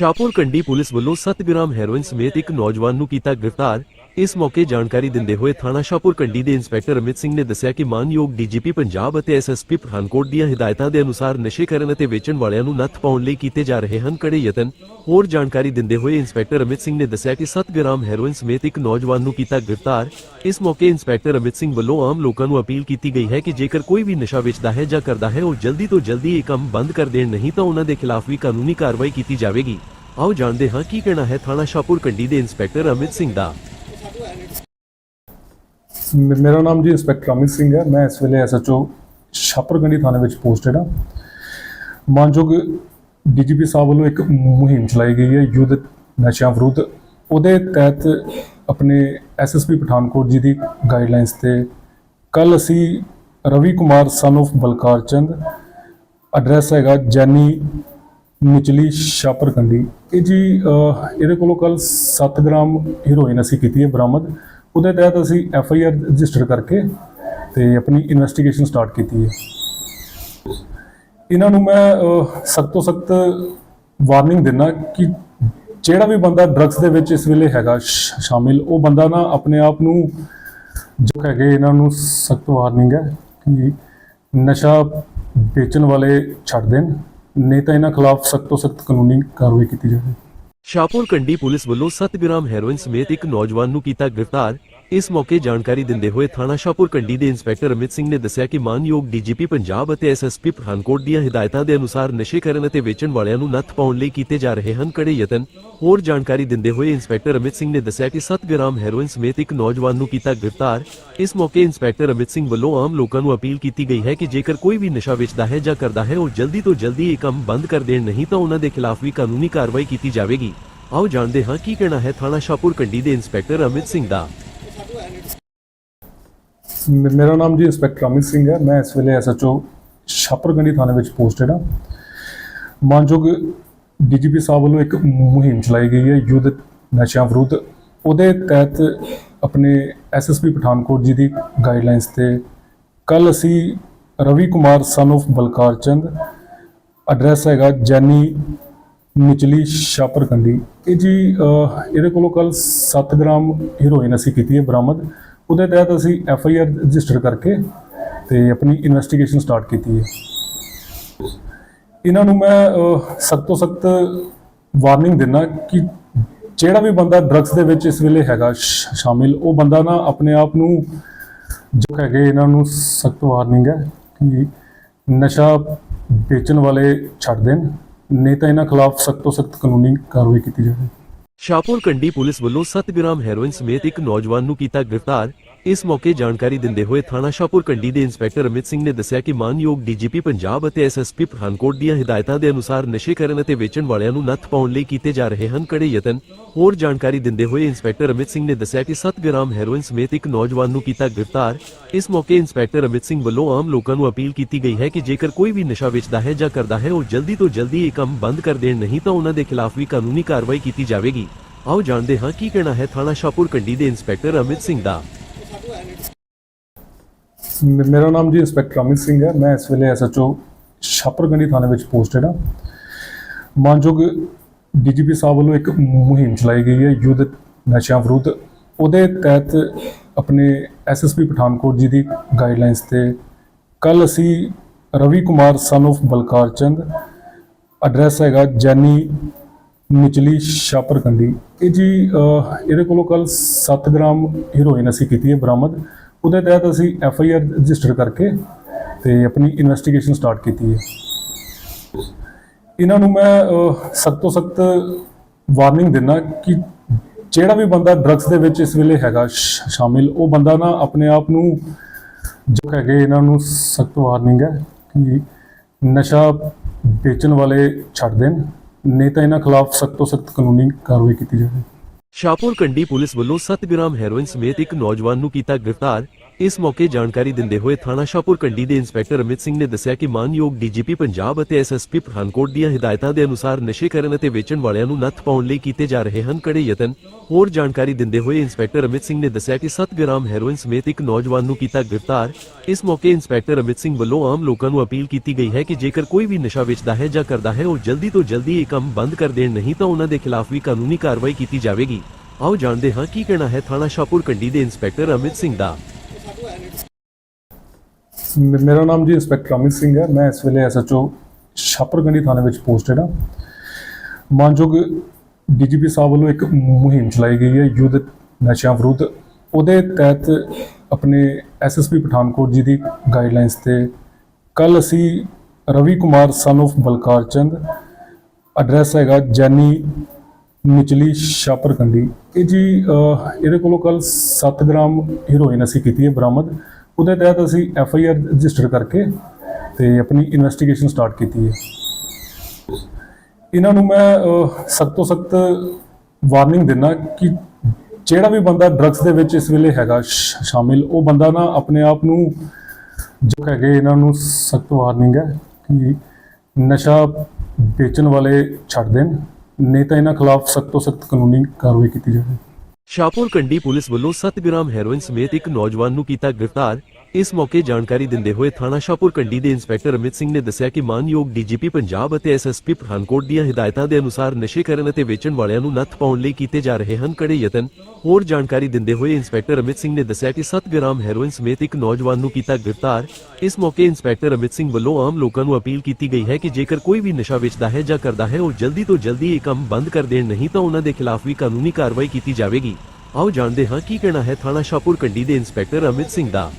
Shahpur Kandi police ਵੱਲੋਂ 7 gram heroin ਸਮੇਤ ਇੱਕ ਨੌਜਵਾਨ ਨੂੰ ਕੀਤਾ ਗ੍ਰਿਫਤਾਰ। ਇਸ ਮੌਕੇ ਜਾਣਕਾਰੀ ਦਿੰਦੇ ਹੋਏ ਥਾਣਾ ਸ਼ਾਹਪੁਰ ਕੰਡੀ ਦੇ ਇੰਸਪੈਕਟਰ ਅਮਿਤ ਸਿੰਘ ਨੇ ਦੱਸਿਆ ਕਿ ਮਾਨਯੋਗ ਡੀਜੀਪੀ ਪੰਜਾਬ ਅਤੇ ਐਸਐਸਪੀ ਪਠਾਨਕੋਟ ਦੀਆਂ ਹਦਾਇਤਾਂ ਦੇ ਅਨੁਸਾਰ ਨਸ਼ੇ ਕਰਨ ਅਤੇ ਵੇਚਣ ਵਾਲਿਆਂ ਨੂੰ ਨੱਥ ਪਾਉਣ ਲਈ ਕੀਤੇ ਜਾ ਰਹੇ ਹਨ ਕੜੇ ਯਤਨ। ਹੋਰ ਜਾਣਕਾਰੀ ਦਿੰਦੇ ਹੋਏ ਇੰਸਪੈਕਟਰ ਅਮਿਤ ਸਿੰਘ ਨੇ ਦੱਸਿਆ ਕਿ 7 ਗ੍ਰਾਮ ਹੈਰੋਇਨ ਸਮੇਤ ਇੱਕ ਨੌਜਵਾਨ ਨੂੰ ਕੀਤਾ ਗ੍ਰਿਫਤਾਰ। ਇਸ ਮੌਕੇ ਇੰਸਪੈਕਟਰ ਅਮਿਤ ਸਿੰਘ ਵੱਲੋਂ ਆਮ ਲੋਕਾਂ ਨੂੰ ਅਪੀਲ ਕੀਤੀ ਗਈ ਹੈ ਕਿ ਜੇਕਰ ਕੋਈ ਵੀ ਨਸ਼ਾ ਵੇਚਦਾ ਹੈ ਜਾਂ ਕਰਦਾ ਹੈ, ਉਹ ਜਲਦੀ ਤੋਂ ਜਲਦੀ ਇਹ ਕੰਮ ਬੰਦ ਕਰ ਦੇਣ, ਨਹੀਂ ਤਾਂ ਉਹਨਾਂ ਦੇ ਖਿਲਾਫ ਵੀ ਕਾਨੂੰਨੀ ਕਾਰਵਾਈ ਕੀਤੀ ਜਾਵੇਗੀ। ਆਓ ਜਾਣਦੇ ਹਾਂ ਕੀ ਕਹਿਣਾ ਹੈ ਥਾਣਾ ਸ਼ਾਹਪੁਰ ਕੰਡੀ ਦੇ ਇੰਸਪੈਕਟਰ ਅਮਿਤ ਸਿੰਘ ਦਾ। ਮੇਰਾ ਨਾਮ ਜੀ ਇੰਸਪੈਕਟਰ ਅਮਿਤ ਸਿੰਘ ਹੈ। ਮੈਂ ਇਸ ਵੇਲੇ ਐਸਐਚਓ ਛਾਪਰਗੰਡੀ ਥਾਣੇ ਵਿੱਚ ਪੋਸਟਡ ਹਾਂ। ਮਾਨਯੋਗ ਡੀਜੀਪੀ ਸਾਹਿਬ ਵੱਲੋਂ ਇੱਕ ਮੁਹਿੰਮ ਚਲਾਈ ਗਈ ਹੈ ਯੁੱਧ ਨਸ਼ਿਆਂ ਵਿਰੁੱਧ। ਉਹਦੇ ਤਹਿਤ ਆਪਣੇ ਐਸਐਸਪੀ ਪਠਾਨਕੋਟ ਜੀ ਦੀ ਗਾਈਡਲਾਈਨਸ ਤੇ ਕੱਲ ਅਸੀਂ Ravi Kumar son of Balkar Chand address ਹੈਗਾ ਜੈਨੀ ਨਿਚਲੀ ਛਾਪਰਕੰਡੀ ਇਹ ਜੀ ਇਹਦੇ ਕੋਲੋਂ ਕੱਲ 7 ਗ੍ਰਾਮ ਹੀਰੋਇਨ ਅਸੀਂ ਕੀਤੀ ਹੈ ਬਰਾਮਦ। ਉਹਦੇ ਤਹਿਤ ਅਸੀਂ ਐਫ ਆਈ ਆਰ ਰਜਿਸਟਰ ਕਰਕੇ ਤੇ ਆਪਣੀ ਇਨਵੈਸਟੀਗੇਸ਼ਨ ਸਟਾਰਟ ਕੀਤੀ ਹੈ। ਇਹਨਾਂ ਨੂੰ ਮੈਂ ਸਖਤ ਤੋਂ ਸਖਤ ਵਾਰਨਿੰਗ ਦਿੰਦਾ ਕਿ ਜਿਹੜਾ ਵੀ ਬੰਦਾ ਡਰੱਗਸ ਦੇ ਵਿੱਚ ਇਸ ਵੇਲੇ ਹੈਗਾ ਸ਼ਾਮਿਲ, ਉਹ ਬੰਦਾ ਨਾ ਆਪਣੇ ਆਪ ਨੂੰ ਜੋ ਹੈਗੇ ਇਹਨਾਂ ਨੂੰ ਸਖਤ ਵਾਰਨਿੰਗ ਹੈ ਕਿ ਨਸ਼ਾ ਵੇਚਣ ਵਾਲੇ ਛੱਡ ਦੇਣ, ਨਹੀਂ ਤਾਂ ਇਹਨਾਂ ਖਿਲਾਫ ਸਖਤ ਤੋਂ ਸਖਤ ਕਾਨੂੰਨੀ ਕਾਰਵਾਈ ਕੀਤੀ ਜਾਵੇ। ਸ਼ਾਹਪੁਰ ਕੰਡੀ ਪੁਲਿਸ ਵੱਲੋਂ 7 ਗ੍ਰਾਮ ਹੈਰੋਇਨ ਸਮੇਤ ਇੱਕ ਨੌਜਵਾਨ ਨੂੰ ਕੀਤਾ ਗ੍ਰਿਫਤਾਰ। ਇਸ ਮੌਕੇ ਜਾਣਕਾਰੀ ਦਿੰਦੇ ਹੋਏ ਥਾਣਾ ਸ਼ਾਹਪੁਰ ਕੰਡੀ ਦੇ ਇੰਸਪੈਕਟਰ ਅਮਿਤ ਸਿੰਘ ਨੇ ਦੱਸਿਆ ਕਿ ਮਾਨਯੋਗ ਡੀਜੀਪੀ ਪੰਜਾਬ ਅਤੇ ਐਸਐਸਪੀ ਪਠਾਨਕੋਟ ਦੀਆਂ ਹਦਾਇਤਾਂ ਦੇ ਅਨੁਸਾਰ ਨਸ਼ੇ ਕਰਨ ਅਤੇ ਵੇਚਣ ਵਾਲਿਆਂ ਨੂੰ ਨੱਥ ਪਾਉਣ ਲਈ ਕੀਤੇ ਜਾ ਰਹੇ ਹਨ ਕੜੇ ਯਤਨ। ਹੋਰ ਜਾਣਕਾਰੀ ਦਿੰਦੇ ਹੋਏ ਇੰਸਪੈਕਟਰ ਅਮਿਤ ਸਿੰਘ ਨੇ ਦੱਸਿਆ ਕਿ 7 ਗ੍ਰਾਮ ਹੈਰੋਇਨ ਸਮੇਤ ਇੱਕ ਨੌਜਵਾਨ ਨੂੰ ਕੀਤਾ ਗ੍ਰਿਫਤਾਰ। ਇਸ ਮੌਕੇ ਇੰਸਪੈਕਟਰ ਅਮਿਤ ਸਿੰਘ ਵੱਲੋਂ ਆਮ ਲੋਕਾਂ ਨੂੰ ਅਪੀਲ ਕੀਤੀ ਗਈ ਹੈ ਕਿ ਜੇਕਰ ਕੋਈ ਵੀ ਨਸ਼ਾ ਵੇਚਦਾ ਹੈ ਜਾਂ ਕਰਦਾ ਹੈ, ਉਹ ਜਲਦੀ ਤੋਂ ਜਲਦੀ ਇਹ ਕੰਮ ਬੰਦ ਕਰ ਦੇਣ, ਨਹੀਂ ਤਾਂ ਉਹਨਾਂ ਦੇ ਖਿਲਾਫ ਵੀ ਕਾਨੂੰਨੀ ਕਾਰਵਾਈ ਕੀਤੀ ਜਾਵੇਗੀ। ਆਓ ਜਾਣਦੇ ਹਾਂ ਕੀ ਕਹਿਣਾ ਹੈ ਥਾਣਾ ਸ਼ਾਹਪੁਰ ਕੰਡੀ ਦੇ ਇੰਸਪੈਕਟਰ ਅਮਿਤ ਸਿੰਘ ਦਾ। ਮੇਰਾ ਨਾਮ ਜੀ ਇੰਸਪੈਕਟਰ ਅਮਿਤ ਸਿੰਘ ਹੈ। ਮੈਂ ਇਸ ਵੇਲੇ ਐਸਐਚਓ ਛਾਪਰਗੰਡੀ ਥਾਣੇ ਵਿੱਚ ਪੋਸਟਡ ਹਾਂ। ਮਾਨਯੋਗ ਡੀਜੀਪੀ ਸਾਹਿਬ ਵੱਲੋਂ ਇੱਕ ਮੁਹਿੰਮ ਚਲਾਈ ਗਈ ਹੈ ਯੁੱਧ ਨਸ਼ਿਆਂ ਵਿਰੁੱਧ। ਉਹਦੇ ਤਹਿਤ ਆਪਣੇ ਐਸਐਸਪੀ ਪਠਾਨਕੋਟ ਜੀ ਦੀ ਗਾਈਡਲਾਈਨਸ ਤੇ ਕੱਲ ਅਸੀਂ Ravi Kumar son of Balkar Chand address ਹੈਗਾ ਜੈਨੀ ਨਿਚਲੀ ਛਾਪਰਕੰਡੀ ਇਹ ਜੀ ਇਹਦੇ ਕੋਲੋਂ ਕੱਲ 7 ਗ੍ਰਾਮ ਹੀਰੋਇਨ ਅਸੀਂ ਕੀਤੀ ਹੈ ਬਰਾਮਦ। ਉਹਦੇ ਤਹਿਤ ਅਸੀਂ ਐਫ ਆਈ ਆਰ ਰਜਿਸਟਰ ਕਰਕੇ ਤੇ ਆਪਣੀ ਇਨਵੈਸਟੀਗੇਸ਼ਨ ਸਟਾਰਟ ਕੀਤੀ ਹੈ। ਇਹਨਾਂ ਨੂੰ ਮੈਂ ਸਖਤ ਤੋਂ ਸਖਤ ਵਾਰਨਿੰਗ ਦਿੰਦਾ ਕਿ ਜਿਹੜਾ ਵੀ ਬੰਦਾ ਡਰੱਗਸ ਦੇ ਵਿੱਚ ਇਸ ਵੇਲੇ ਹੈਗਾ ਸ਼ਾਮਿਲ, ਉਹ ਬੰਦਾ ਨਾ ਆਪਣੇ ਆਪ ਨੂੰ ਜੋ ਹੈਗੇ ਇਹਨਾਂ ਨੂੰ ਸਖਤ ਵਾਰਨਿੰਗ ਹੈ ਕਿ ਨਸ਼ਾ ਵੇਚਣ ਵਾਲੇ ਛੱਡ ਦੇਣ। ਨਹੀਂ ਤਾਂ ਇਹਨਾਂ ਖਿਲਾਫ ਸਖਤ ਤੋਂ ਸਖਤ ਕਾਨੂੰਨੀ ਕਾਰਵਾਈ ਕੀਤੀ ਜਾਵੇ। ਸ਼ਾਹਪੁਰ ਕੰਡੀ ਪੁਲਿਸ ਵੱਲੋਂ 7 ਗ੍ਰਾਮ ਹੈਰੋਇਨ ਸਮੇਤ ਇੱਕ ਨੌਜਵਾਨ ਨੂੰ ਕੀਤਾ ਗ੍ਰਿਫਤਾਰ। ਇਸ ਮੌਕੇ ਜਾਣਕਾਰੀ ਦਿੰਦੇ ਹੋਏ ਥਾਣਾ ਸ਼ਾਹਪੁਰ ਕੰਡੀ ਦੇ ਇੰਸਪੈਕਟਰ ਅਮਿਤ ਸਿੰਘ ਨੇ ਦੱਸਿਆ ਕਿ ਮਾਨਯੋਗ ਡੀਜੀਪੀ ਪੰਜਾਬ ਅਤੇ ਐਸਐਸਪੀ ਪਠਾਨਕੋਟ ਦੀਆਂ ਹਦਾਇਤਾਂ ਦੇ ਅਨੁਸਾਰ ਨਸ਼ੇ ਕਰਨ ਅਤੇ ਵੇਚਣ ਵਾਲਿਆਂ ਨੂੰ ਨੱਥ ਪਾਉਣ ਲਈ ਕੀਤੇ ਜਾ ਰਹੇ ਹਨ ਕੜੇ ਯਤਨ। ਹੋਰ ਜਾਣਕਾਰੀ ਦਿੰਦੇ ਹੋਏ ਇੰਸਪੈਕਟਰ ਅਮਿਤ ਸਿੰਘ ਨੇ ਦੱਸਿਆ ਕਿ 7 ਗ੍ਰਾਮ ਹੈਰੋਇਨ ਸਮੇਤ ਇੱਕ ਨੌਜਵਾਨ ਨੂੰ ਕੀਤਾ ਗ੍ਰਿਫਤਾਰ। ਇਸ ਮੌਕੇ ਇੰਸਪੈਕਟਰ ਅਮਿਤ ਸਿੰਘ ਵੱਲੋਂ ਆਮ ਲੋਕਾਂ ਨੂੰ ਅਪੀਲ ਕੀਤੀ ਗਈ ਹੈ ਕਿ ਜੇਕਰ ਕੋਈ ਵੀ ਨਸ਼ਾ ਵੇਚਦਾ ਹੈ ਜਾਂ ਕਰਦਾ ਹੈ ਉਹ ਜਲਦੀ ਤੋਂ ਜਲਦੀ ਇਹ ਕੰਮ ਬੰਦ ਕਰ ਦੇਣ, ਨਹੀਂ ਤਾਂ ਉਹਨਾਂ ਦੇ ਖਿਲਾਫ ਵੀ ਕਾਨੂੰਨੀ ਕਾਰਵਾਈ ਕੀਤੀ ਜਾਵੇਗੀ। ਆਓ ਜਾਣਦੇ ਹਾਂ ਕੀ ਕਹਿਣਾ ਹੈ ਥਾਣਾ ਸ਼ਾਹਪੁਰ ਕੰਡੀ ਦੇ ਇੰਸਪੈਕਟਰ ਅਮਿਤ ਸਿੰਘ ਦਾ। ਮੇਰਾ ਨਾਮ ਜੀ ਇੰਸਪੈਕਟਰ ਅਮਿਤ ਸਿੰਘ ਹੈ। ਮੈਂ ਇਸ ਵੇਲੇ ਐਸਐਚਓ ਛਾਪਰਗੰਡੀ ਥਾਣੇ ਵਿੱਚ ਪੋਸਟਡ ਹਾਂ। ਮਾਨਯੋਗ ਡੀਜੀਪੀ ਸਾਹਿਬ ਵੱਲੋਂ ਇੱਕ ਮੁਹਿੰਮ ਚਲਾਈ ਗਈ ਹੈ ਯੁੱਧ ਨਸ਼ਿਆਂ ਵਿਰੁੱਧ। ਉਹਦੇ ਤਹਿਤ ਆਪਣੇ ਐਸਐਸਪੀ ਪਠਾਨਕੋਟ ਜੀ ਦੀ ਗਾਈਡਲਾਈਨਸ ਤੇ ਕੱਲ ਅਸੀਂ Ravi Kumar son of Balkar Chand address ਹੈਗਾ ਜੈਨੀ ਨਿਚਲੀ ਛਾਪਰਕੰਡੀ ਇਹ ਜੀ ਅਹ, ਇਹਦੇ ਕੋਲੋਂ ਕੱਲ 7 ਗ੍ਰਾਮ ਹੀਰੋਇਨ ਅਸੀਂ ਕੀਤੀ ਹੈ ਬਰਾਮਦ। ਉਹਦੇ ਤਹਿਤ ਅਸੀਂ ਐਫ ਆਈ ਆਰ ਰਜਿਸਟਰ ਕਰਕੇ ਤੇ ਆਪਣੀ ਇਨਵੈਸਟੀਗੇਸ਼ਨ ਸਟਾਰਟ ਕੀਤੀ ਹੈ। ਇਹਨਾਂ ਨੂੰ ਮੈਂ ਸਖਤ ਤੋਂ ਸਖਤ ਵਾਰਨਿੰਗ ਦਿੰਦਾ ਕਿ ਜਿਹੜਾ ਵੀ ਬੰਦਾ ਡਰੱਗਸ ਦੇ ਵਿੱਚ ਇਸ ਵੇਲੇ ਹੈਗਾ ਸ਼ਾਮਿਲ, ਉਹ ਬੰਦਾ ਨਾ ਆਪਣੇ ਆਪ ਨੂੰ ਜੋ ਹੈਗੇ ਇਹਨਾਂ ਨੂੰ ਸਖਤ ਵਾਰਨਿੰਗ ਹੈ ਕਿ ਨਸ਼ਾ ਵੇਚਣ ਵਾਲੇ ਛੱਡ ਦੇਣ, ਨਹੀਂ ਤਾਂ ਇਹਨਾਂ ਖਿਲਾਫ ਸਖਤ ਤੋਂ ਸਖਤ ਕਾਨੂੰਨੀ ਕਾਰਵਾਈ ਕੀਤੀ ਜਾਵੇ। ਸ਼ਾਹਪੁਰ ਕੰਡੀ ਪੁਲਿਸ ਵੱਲੋਂ 7 ਗ੍ਰਾਮ ਹੈਰੋਇਨ ਸਮੇਤ ਇੱਕ ਨੌਜਵਾਨ ਨੂੰ ਕੀਤਾ ਗ੍ਰਿਫਤਾਰ। ਇਸ ਮੌਕੇ ਜਾਣਕਾਰੀ ਦਿੰਦੇ ਹੋਏ ਥਾਣਾ ਸ਼ਾਹਪੁਰ ਕੰਡੀ ਦੇ ਇੰਸਪੈਕਟਰ ਅਮਿਤ ਸਿੰਘ ਨੇ ਦੱਸਿਆ ਕਿ ਮਾਨਯੋਗ ਡੀਜੀਪੀ ਪੰਜਾਬ ਅਤੇ ਐਸਐਸਪੀ ਪਠਾਨਕੋਟ ਦੀਆਂ ਹਦਾਇਤਾਂ ਦੇ ਅਨੁਸਾਰ ਨਸ਼ੇ ਕਰਨ ਅਤੇ ਵੇਚਣ ਵਾਲਿਆਂ ਨੂੰ ਨੱਥ ਪਾਉਣ ਲਈ ਕੀਤੇ ਜਾ ਰਹੇ ਹਨ ਕੜੇ ਯਤਨ। ਹੋਰ ਜਾਣਕਾਰੀ ਦਿੰਦੇ ਹੋਏ ਇੰਸਪੈਕਟਰ ਅਮਿਤ ਸਿੰਘ ਨੇ ਦੱਸਿਆ ਕਿ 7 ਗ੍ਰਾਮ ਹੈਰੋਇਨ ਸਮੇਤ ਇੱਕ ਨੌਜਵਾਨ ਨੂੰ ਕੀਤਾ ਗ੍ਰਿਫਤਾਰ। ਇਸ ਮੌਕੇ ਇੰਸਪੈਕਟਰ ਅਮਿਤ ਸਿੰਘ ਵੱਲੋਂ ਆਮ ਲੋਕਾਂ ਨੂੰ ਅਪੀਲ ਕੀਤੀ ਗਈ ਹੈ ਕਿ ਜੇਕਰ ਕੋਈ ਵੀ ਨਸ਼ਾ ਵੇਚਦਾ ਹੈ ਜਾਂ ਕਰਦਾ ਹੈ, ਉਹ ਜਲਦੀ ਤੋਂ ਜਲਦੀ ਇਹ ਕੰਮ ਬੰਦ ਕਰ ਦੇਣ, ਨਹੀਂ ਤਾਂ ਉਹਨਾਂ ਦੇ ਖਿਲਾਫ ਵੀ ਕਾਨੂੰਨੀ ਕਾਰਵਾਈ ਕੀਤੀ ਜਾਵੇਗੀ। ਆਓ ਜਾਣਦੇ ਹਾਂ ਕੀ ਕਹਿਣਾ ਹੈ ਥਾਣਾ ਸ਼ਾਹਪੁਰ ਕੰਡੀ ਦੇ ਇੰਸਪੈਕਟਰ ਅਮਿਤ ਸਿੰਘ ਦਾ। ਮੇਰਾ ਨਾਮ ਜੀ ਇੰਸਪੈਕਟਰ ਅਮਿਤ ਸਿੰਘ ਹੈ। ਮੈਂ ਇਸ ਵੇਲੇ ਐਸਐਚਓ ਛਾਪਰਗੰਡੀ ਥਾਣੇ ਵਿੱਚ ਪੋਸਟਡ ਹਾਂ। ਮਾਨਯੋਗ ਡੀਜੀਪੀ ਸਾਹਿਬ ਵੱਲੋਂ ਇੱਕ ਮੁਹਿੰਮ ਚਲਾਈ ਗਈ ਹੈ ਯੁੱਧ ਨਸ਼ਿਆਂ ਵਿਰੁੱਧ। ਉਹਦੇ ਤਹਿਤ ਆਪਣੇ ਐਸਐਸਪੀ ਪਠਾਨਕੋਟ ਜੀ ਦੀ ਗਾਈਡਲਾਈਨਸ ਤੇ ਕੱਲ ਅਸੀਂ Ravi Kumar son of Balkar Chand address ਹੈਗਾ ਜੈਨੀ ਨਿਚਲੀ ਸ਼ਾਪਰਕੰਡੀ ਇਹ ਜੀ ਇਹਦੇ ਕੋਲੋਂ ਕੱਲ 7 ਗ੍ਰਾਮ ਹੀਰੋਇਨ ਅਸੀਂ ਕੀਤੀ ਹੈ ਬਰਾਮਦ। ਉਹਦੇ ਤਹਿਤ ਅਸੀਂ ਐਫ ਆਈ ਆਰ ਰਜਿਸਟਰ ਕਰਕੇ ਤੇ ਆਪਣੀ ਇਨਵੈਸਟੀਗੇਸ਼ਨ ਸਟਾਰਟ ਕੀਤੀ ਹੈ। ਇਹਨਾਂ ਨੂੰ ਮੈਂ ਸਖਤ ਤੋਂ ਸਖਤ ਵਾਰਨਿੰਗ ਦਿੰਦਾ ਕਿ ਜਿਹੜਾ ਵੀ ਬੰਦਾ ਡਰੱਗਸ ਦੇ ਵਿੱਚ ਇਸ ਵੇਲੇ ਹੈਗਾ ਸ਼ਾਮਿਲ, ਉਹ ਬੰਦਾ ਨਾ ਆਪਣੇ ਆਪ ਨੂੰ ਜੋ ਹੈਗੇ ਇਹਨਾਂ ਨੂੰ ਸਖਤ ਵਾਰਨਿੰਗ ਹੈ ਕਿ ਨਸ਼ਾ ਵੇਚਣ ਵਾਲੇ ਛੱਡ ਦੇਣ, ਨਹੀਂ ਤਾਂ ਇਹਨਾਂ ਖਿਲਾਫ ਸਖਤ ਤੋਂ ਸਖਤ ਕਾਨੂੰਨੀ ਕਾਰਵਾਈ ਕੀਤੀ ਜਾਵੇ। ਸ਼ਾਹਪੁਰ ਕੰਡੀ ਪੁਲਿਸ ਵੱਲੋਂ 7 ਗ੍ਰਾਮ ਹੈਰੋਇਨ ਸਮੇਤ ਇੱਕ ਨੌਜਵਾਨ ਨੂੰ ਕੀਤਾ ਗ੍ਰਿਫਤਾਰ। ਇਸ ਮੌਕੇ ਜਾਣਕਾਰੀ ਦਿੰਦੇ ਹੋਏ ਥਾਣਾ ਸ਼ਾਹਪੁਰ ਕੰਡੀ ਦੇ ਇੰਸਪੈਕਟਰ ਅਮਿਤ ਸਿੰਘ ਨੇ ਦੱਸਿਆ ਕਿ ਮਾਨਯੋਗ ਡੀਜੀਪੀ ਪੰਜਾਬ ਅਤੇ ਐਸਐਸਪੀ ਪਠਾਨਕੋਟ ਦੀਆਂ ਹਦਾਇਤਾਂ ਦੇ ਅਨੁਸਾਰ ਨਸ਼ੇ ਕਰਨ ਅਤੇ ਵੇਚਣ ਵਾਲਿਆਂ ਨੂੰ ਨੱਥ ਪਾਉਣ ਲਈ ਕੀਤੇ ਜਾ ਰਹੇ ਹਨ ਕੜੇ ਯਤਨ। ਹੋਰ ਜਾਣਕਾਰੀ ਦਿੰਦੇ ਹੋਏ ਇੰਸਪੈਕਟਰ ਅਮਿਤ ਸਿੰਘ ਨੇ ਦੱਸਿਆ ਕਿ 7 ਗ੍ਰਾਮ ਹੈਰੋਇਨ ਸਮੇਤ ਇੱਕ ਨੌਜਵਾਨ ਨੂੰ ਕੀਤਾ ਗ੍ਰਿਫਤਾਰ। ਇਸ ਮੌਕੇ ਇੰਸਪੈਕਟਰ ਅਮਿਤ ਸਿੰਘ ਵੱਲੋਂ ਆਮ ਲੋਕਾਂ ਨੂੰ ਅਪੀਲ ਕੀਤੀ ਗਈ ਹੈ ਕਿ ਜੇਕਰ ਕੋਈ ਵੀ ਨਸ਼ਾ ਵੇਚਦਾ ਹੈ ਜਾਂ ਕਰਦਾ ਹੈ, ਉਹ ਜਲਦੀ ਤੋਂ ਜਲਦੀ ਇਹ ਕੰਮ ਬੰਦ ਕਰ ਦੇਣ, ਨਹੀਂ ਤਾਂ ਉਹਨਾਂ ਦੇ ਖਿਲਾਫ ਵੀ ਕਾਨੂੰਨੀ ਕਾਰਵਾਈ ਕੀਤੀ ਜਾਵੇਗੀ। ਆਓ ਜਾਣਦੇ ਹਾਂ ਕੀ ਕਹਿਣਾ ਹੈ ਥਾਣਾ ਸ਼ਾਹਪੁਰ ਕੰਡੀ ਦੇ ਇੰਸਪੈਕਟਰ ਅਮਿਤ ਸਿੰਘ ਦਾ।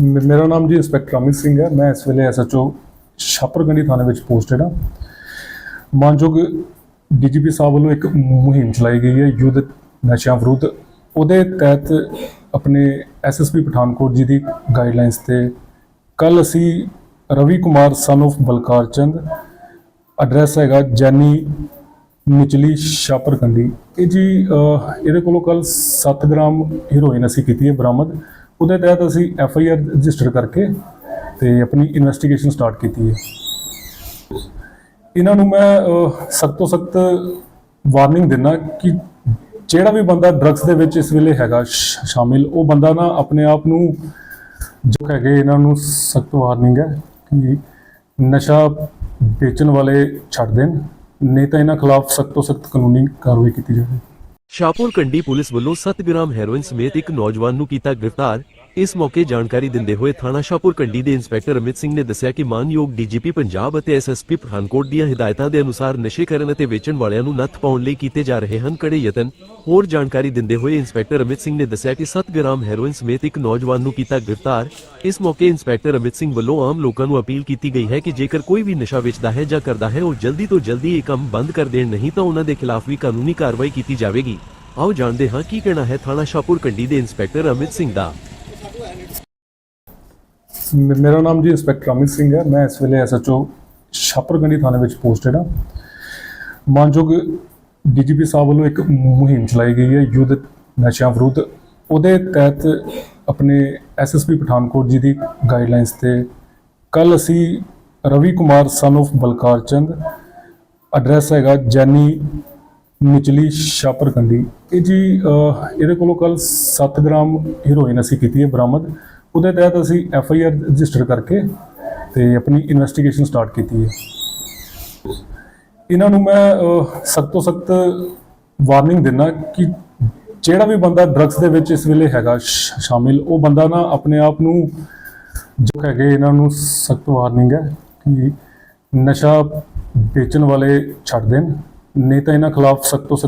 ਮੇਰਾ ਨਾਮ ਜੀ ਇੰਸਪੈਕਟਰ ਅਮਿਤ ਸਿੰਘ ਹੈ। ਮੈਂ ਇਸ ਵੇਲੇ ਐਸਐਚਓ ਛਾਪਰਗੰਡੀ ਥਾਣੇ ਵਿੱਚ ਪੋਸਟਡ ਹਾਂ। ਮਾਨਯੋਗ ਡੀਜੀਪੀ ਸਾਹਿਬ ਵੱਲੋਂ ਇੱਕ ਮੁਹਿੰਮ ਚਲਾਈ ਗਈ ਹੈ ਯੁੱਧ ਨਸ਼ਿਆਂ ਵਿਰੁੱਧ। ਉਹਦੇ ਤਹਿਤ ਆਪਣੇ ਐਸਐਸਪੀ ਪਠਾਨਕੋਟ ਜੀ ਦੀ ਗਾਈਡਲਾਈਨਸ ਤੇ ਕੱਲ ਅਸੀਂ Ravi Kumar son of Balkar Chand address ਹੈਗਾ ਜੈਨੀ ਨਿਚਲੀ ਸ਼ਾਪਰਕੰਡੀ ਇਹ ਜੀ ਇਹਦੇ ਕੋਲੋਂ ਕੱਲ 7 ਗ੍ਰਾਮ ਹੀਰੋਇਨ ਅਸੀਂ ਕੀਤੀ ਹੈ ਬਰਾਮਦ। ਉਹਦੇ ਤਹਿਤ ਅਸੀਂ ਐਫ ਆਈ ਆਰ ਰਜਿਸਟਰ ਕਰਕੇ ਤੇ ਆਪਣੀ ਇਨਵੈਸਟੀਗੇਸ਼ਨ ਸਟਾਰਟ ਕੀਤੀ ਹੈ। ਇਹਨਾਂ ਨੂੰ ਮੈਂ ਸਖਤ ਤੋਂ ਸਖਤ ਵਾਰਨਿੰਗ ਦਿੰਦਾ ਕਿ ਜਿਹੜਾ ਵੀ ਬੰਦਾ ਡਰੱਗਸ ਦੇ ਵਿੱਚ ਇਸ ਵੇਲੇ ਹੈਗਾ ਸ਼ਾਮਿਲ, ਉਹ ਬੰਦਾ ਨਾ ਆਪਣੇ ਆਪ ਨੂੰ ਜੋ ਹੈਗੇ ਇਹਨਾਂ ਨੂੰ ਸਖਤ ਵਾਰਨਿੰਗ ਹੈ ਕਿ ਨਸ਼ਾ ਵੇਚਣ ਵਾਲੇ ਛੱਡ ਦੇਣ। ਨਹੀਂ ਤਾਂ ਇਹਨਾਂ ਖਿਲਾਫ ਸਖਤ ਤੋਂ ਸਖਤ ਕਾਨੂੰਨੀ ਕਾਰਵਾਈ ਕੀਤੀ ਜਾਵੇ। ਸ਼ਾਹਪੁਰ ਕੰਡੀ ਪੁਲਿਸ ਵੱਲੋਂ 7 ਗ੍ਰਾਮ ਹੈਰੋਇਨ ਸਮੇਤ ਇੱਕ ਨੌਜਵਾਨ ਨੂੰ ਕੀਤਾ ਗ੍ਰਿਫਤਾਰ। ਇਸ ਮੌਕੇ ਜਾਣਕਾਰੀ ਦਿੰਦੇ ਹੋਏ ਥਾਣਾ ਸ਼ਾਹਪੁਰ ਕੰਡੀ ਦੇ ਇੰਸਪੈਕਟਰ ਅਮਿਤ ਸਿੰਘ ਨੇ ਦੱਸਿਆ ਕਿ ਮਾਨਯੋਗ ਡੀਜੀਪੀ ਪੰਜਾਬ ਅਤੇ ਐਸਐਸਪੀ ਪਠਾਨਕੋਟ ਦੀਆਂ ਹਦਾਇਤਾਂ ਦੇ ਅਨੁਸਾਰ ਨਸ਼ੇ ਕਰਨ ਅਤੇ ਵੇਚਣ ਵਾਲਿਆਂ ਨੂੰ ਨੱਥ ਪਾਉਣ ਲਈ ਕੀਤੇ ਜਾ ਰਹੇ ਹਨ ਕੜੇ ਯਤਨ। ਹੋਰ ਜਾਣਕਾਰੀ ਦਿੰਦੇ ਹੋਏ ਇੰਸਪੈਕਟਰ ਅਮਿਤ ਸਿੰਘ ਨੇ ਦੱਸਿਆ ਕਿ 7 ਗ੍ਰਾਮ ਹੈਰੋਇਨ ਸਮੇਤ ਇੱਕ ਨੌਜਵਾਨ ਨੂੰ ਕੀਤਾ ਗ੍ਰਿਫਤਾਰ। ਇਸ ਮੌਕੇ ਇੰਸਪੈਕਟਰ ਅਮਿਤ ਸਿੰਘ ਵੱਲੋਂ ਆਮ ਲੋਕਾਂ ਨੂੰ ਅਪੀਲ ਕੀਤੀ ਗਈ ਹੈ ਕਿ ਜੇਕਰ ਕੋਈ ਵੀ ਨਸ਼ਾ ਵੇਚਦਾ ਹੈ ਜਾਂ ਕਰਦਾ ਹੈ, ਉਹ ਜਲਦੀ ਤੋਂ ਜਲਦੀ ਇਹ ਕੰਮ ਬੰਦ ਕਰ ਦੇਣ, ਨਹੀਂ ਤਾਂ ਉਹਨਾਂ ਦੇ ਖਿਲਾਫ ਵੀ ਕਾਨੂੰਨੀ ਕਾਰਵਾਈ ਕੀਤੀ ਜਾਵੇਗੀ। ਆਓ ਜਾਣਦੇ ਹਾਂ ਕੀ ਕਹਿਣਾ ਹੈ ਥਾਣਾ ਸ਼ਾਹਪੁਰ ਕੰਡੀ ਦੇ ਇੰਸਪੈਕਟਰ ਅਮਿਤ ਸਿੰਘ ਦਾ। ਮੇਰਾ ਨਾਮ ਜੀ ਇੰਸਪੈਕਟਰ ਅਮਿਤ ਸਿੰਘ ਹੈ। ਮੈਂ ਇਸ ਵੇਲੇ ਐਸਐਚਓ ਛਾਪਰਗੰਡੀ ਥਾਣੇ ਵਿੱਚ ਪੋਸਟਡ ਹਾਂ। ਮਾਨਯੋਗ ਡੀਜੀਪੀ ਸਾਹਿਬ ਵੱਲੋਂ ਇੱਕ ਮੁਹਿੰਮ ਚਲਾਈ ਗਈ ਹੈ ਯੁੱਧ ਨਸ਼ਿਆਂ ਵਿਰੁੱਧ। ਉਹਦੇ ਤਹਿਤ ਆਪਣੇ ਐਸਐਸਪੀ ਪਠਾਨਕੋਟ ਜੀ ਦੀ ਗਾਈਡਲਾਈਨਸ ਤੇ ਕੱਲ ਅਸੀਂ Ravi Kumar son of Balkar Chand address ਹੈਗਾ ਜੈਨੀ ਨਿਚਲੀ ਸ਼ਾਪਰਕੰਡੀ ਇਹ ਜੀ ਇਹਦੇ ਕੋਲੋਂ ਕੱਲ 7 ਗ੍ਰਾਮ ਹੀਰੋਇਨ ਅਸੀਂ ਕੀਤੀ ਹੈ ਬਰਾਮਦ। ਉਹਦੇ ਤਹਿਤ ਅਸੀਂ ਐਫ ਆਈ ਆਰ ਰਜਿਸਟਰ ਕਰਕੇ ਤੇ ਆਪਣੀ ਇਨਵੈਸਟੀਗੇਸ਼ਨ ਸਟਾਰਟ ਕੀਤੀ ਹੈ। ਇਹਨਾਂ ਨੂੰ ਮੈਂ ਸਖਤ ਤੋਂ ਸਖਤ ਵਾਰਨਿੰਗ ਦਿੰਦਾ ਕਿ ਜਿਹੜਾ ਵੀ ਬੰਦਾ ਡਰੱਗਸ ਦੇ ਵਿੱਚ ਇਸ ਵੇਲੇ ਹੈਗਾ ਸ਼ਾਮਿਲ, ਉਹ ਬੰਦਾ ਨਾ ਆਪਣੇ ਆਪ ਨੂੰ ਜੋ ਹੈਗੇ ਇਹਨਾਂ ਨੂੰ ਸਖਤ ਵਾਰਨਿੰਗ ਹੈ ਕਿ ਨਸ਼ਾ ਵੇਚਣ ਵਾਲੇ ਛੱਡ ਦੇਣ, ਨਹੀਂ ਤਾਂ ਇਹਨਾਂ ਖਿਲਾਫ ਸਖਤ ਤੋਂ ਸਖਤ